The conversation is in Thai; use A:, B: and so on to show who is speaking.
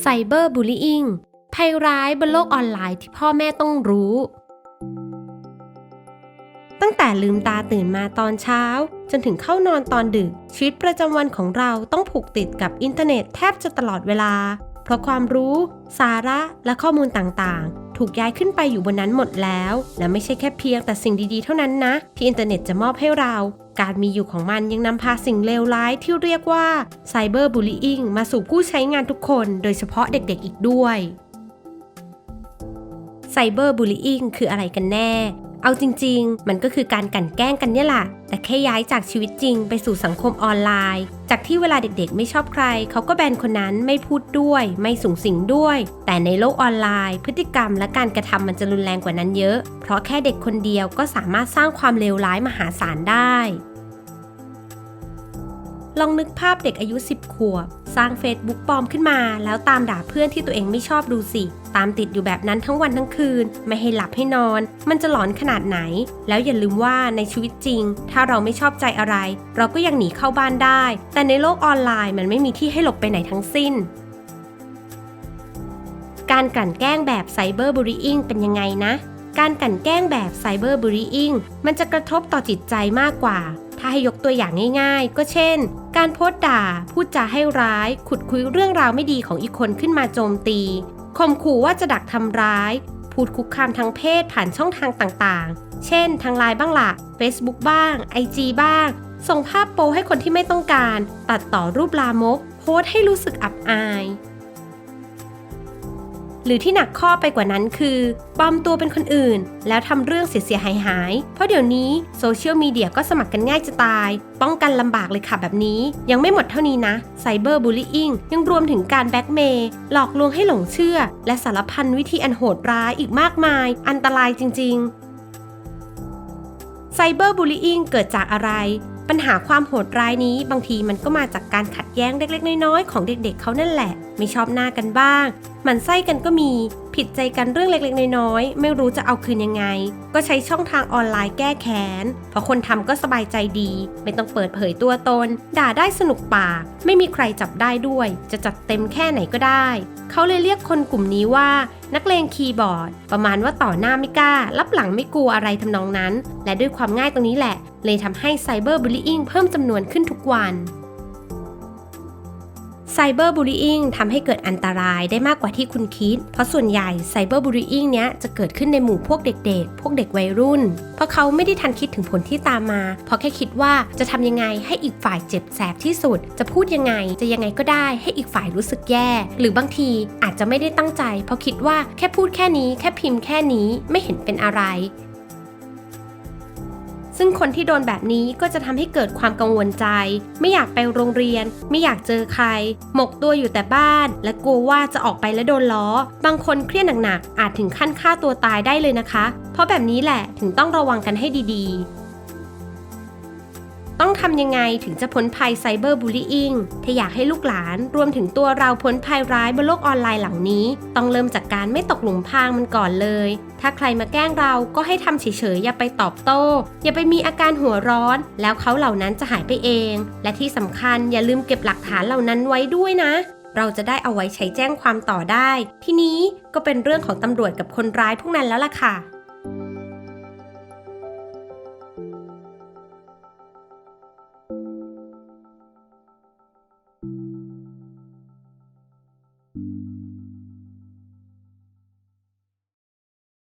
A: ไซเบอร์บูล y ิงภัยร้ายบนโลกออนไลน์ที่พ่อแม่ต้องรู้ ตั้งแต่ลืมตาตื่นมาตอนเช้า จนถึงเข้านอนตอนดึก ชีวิตประจำวันของเราต้องผูกติดกับอินเทอร์เน็ตแทบจะตลอดเวลา เพราะความรู้ สาระและข้อมูลต่างๆ ถูกย้ายขึ้นไปอยู่บนนั้นหมดแล้ว และไม่ใช่แค่เพียงแต่สิ่งดีๆ เท่านั้นนะ ที่อินเทอร์เน็ตจะมอบให้เรา การมีอยู่ของมันยังนำพาสิ่งเลวร้ายที่เรียกว่าไซเบอร์บูล y ิงมาสู่ผู้ใช้งานทุกคน โดยเฉพาะเด็กๆอีกด้วยไซเบอร์บูล y ิงคืออะไรกันแน่ เอาจริง ๆ มันก็คือการกลั่นแกล้งกันเนี่ยแหละ แต่แค่ย้ายจากชีวิตจริงไปสู่สังคมออนไลน์ จากที่เวลาเด็กๆ ไม่ชอบใคร เขาก็แบนคนนั้นไม่พูดด้วย ไม่สูงสิงด้วย แต่ในโลกออนไลน์ พฤติกรรมและการกระทำมันจะรุนแรงกว่านั้นเยอะ เพราะแค่เด็กคนเดียวก็สามารถสร้างความเลวร้ายมหาศาลได้ ลองนึกภาพเด็กอายุ 10 ขวบ สร้าง Facebook ปลอมขึ้นมา แล้วตามด่าเพื่อนที่ตัวเองไม่ชอบดูสิ ตามติดอยู่แบบนั้นทั้งวันทั้งคืน ไม่ให้หลับให้นอน มันจะหลอนขนาดไหน แล้วอย่าลืมว่าในชีวิตจริง ถ้าเราไม่ชอบใจอะไร เราก็ยังหนีเข้าบ้านได้ แต่ในโลกออนไลน์มันไม่มีที่ให้หลบไปไหนทั้งสิ้น การกลั่นแกล้งแบบไซเบอร์บูล y ิงเป็นยังไงนะการกลั่นแกล้งแบบไซเบอร์บูล y ิงมันจะกระทบต่อจิตใจมากกว่า ถ้าให้ยกตัวอย่างง่ายๆ ก็เช่น การโพสต์ด่า พูดจาให้ร้าย ขุดคุยเรื่องราวไม่ดีของอีกคนขึ้นมาโจมตีข่มขู่ว่าจะดักทำร้าย พูดคุกคามทางเพศผ่านช่องทางต่างๆ เช่น ทางไลน์บ้างละ่ะ Facebook บ้าง IG บ้าง ส่งภาพโปให้คนที่ไม่ต้องการ ตัดต่อรูปลามก โพสต์ให้รู้สึกอับอาย หรือที่หนักข้อไปกว่านั้นคือปลอมตัวเป็นคนอื่น แล้วทำเรื่องเสียหายหาย เพราะเดี๋ยวนี้โซเชียลมีเดียก็สมัครกันง่ายจะตาย ป้องกันลำบากเลยค่ะแบบนี้ ยังไม่หมดเท่านี้นะไซเบอร์บูล y ิ n งยังรวมถึงการแบ็กเมย์หลอกลวงให้หลงเชื่อ และสารพันวิธีอันโหดร้ายอีกมากมาย อันตรายจริง ๆ ไซเบอร์บูล y ิ n งเกิดจากอะไรปัญหาความโหดร้ายนี้บางทีมันก็มาจากการขัดแย้งเล็กๆ น้อยๆ ของเด็กๆ เขานั่นแหละ ไม่ชอบหน้ากันบ้าง หมันไส้กันก็มี ผิดใจกันเรื่องเล็กๆ น้อยๆ ไม่รู้จะเอาคืนยังไง ก็ใช้ช่องทางออนไลน์แก้แค้นเพราะคนทำก็สบายใจดี ไม่ต้องเปิดเผยตัวตน ด่าได้สนุกปาก ไม่มีใครจับได้ด้วย จะจัดเต็มแค่ไหนก็ได้ เขาเลยเรียกคนกลุ่มนี้ว่า นักเลงคีย์บอร์ด ประมาณว่าต่อหน้าไม่กล้า รับหลังไม่กลัวอะไรทำนองนั้น และด้วยความง่ายตรงนี้แหละ เลยทำให้ไซเบอร์บูล y ิงเพิ่มจำนวนขึ้นทุกวัน ไซเบอร์บูล y ิ n งทำให้เกิดอันตรายได้มากกว่าที่คุณคิด เพราะส่วนใหญ่ไซเบอร์บูล y ิ n งเนี้ยจะเกิดขึ้นในหมู่พวกเด็กๆ พวกเด็กวัยรุ่น เพราะเขาไม่ได้ทันคิดถึงผลที่ตามมา เพราะแค่คิดว่าจะทำยังไงให้อีกฝ่ายเจ็บแสบที่สุด จะพูดยังไงจะยังไงก็ได้ให้อีกฝ่ายรู้สึกแย่ หรือบางทีอาจจะไม่ได้ตั้งใจ เพราะคิดว่าแค่พูดแค่นี้ แค่พิมพ์แค่นี้ไม่เห็นเป็นอะไร ซึ่งคนที่โดนแบบนี้ก็จะทำให้เกิดความกังวลใจ ไม่อยากไปโรงเรียน ไม่อยากเจอใคร หมกตัวอยู่แต่บ้าน และกลัวว่าจะออกไปแล้วโดนล้อ บางคนเครียดหนักๆอาจถึงขั้นฆ่าตัวตายได้เลยนะคะ เพราะแบบนี้แหละถึงต้องระวังกันให้ดีๆ ต้องทำยังไงถึงจะพ้นภัยไซเบอร์บูล y ิ n งถ้าอยากให้ลูกหลานรวมถึงตัวเราพ้นภัยร้ายบนโลกออนไลน์หลังนี้ ต้องเริ่มจากการไม่ตกหลุมพรางมันก่อนเลย ถ้าใครมาแกล้งเราก็ให้ทำเฉยๆอย่าไปตอบโต้ อย่าไปมีอาการหัวร้อน แล้วเขาเหล่านั้นจะหายไปเอง และที่สำคัญอย่าลืมเก็บหลักฐานเหล่านั้นไว้ด้วยนะเราจะได้เอาไว้ใช้แจ้งความต่อได้ ทีนี้ก็เป็นเรื่องของตำรวจกับคนร้ายพวกนั้นแล้วล่ะค่ะ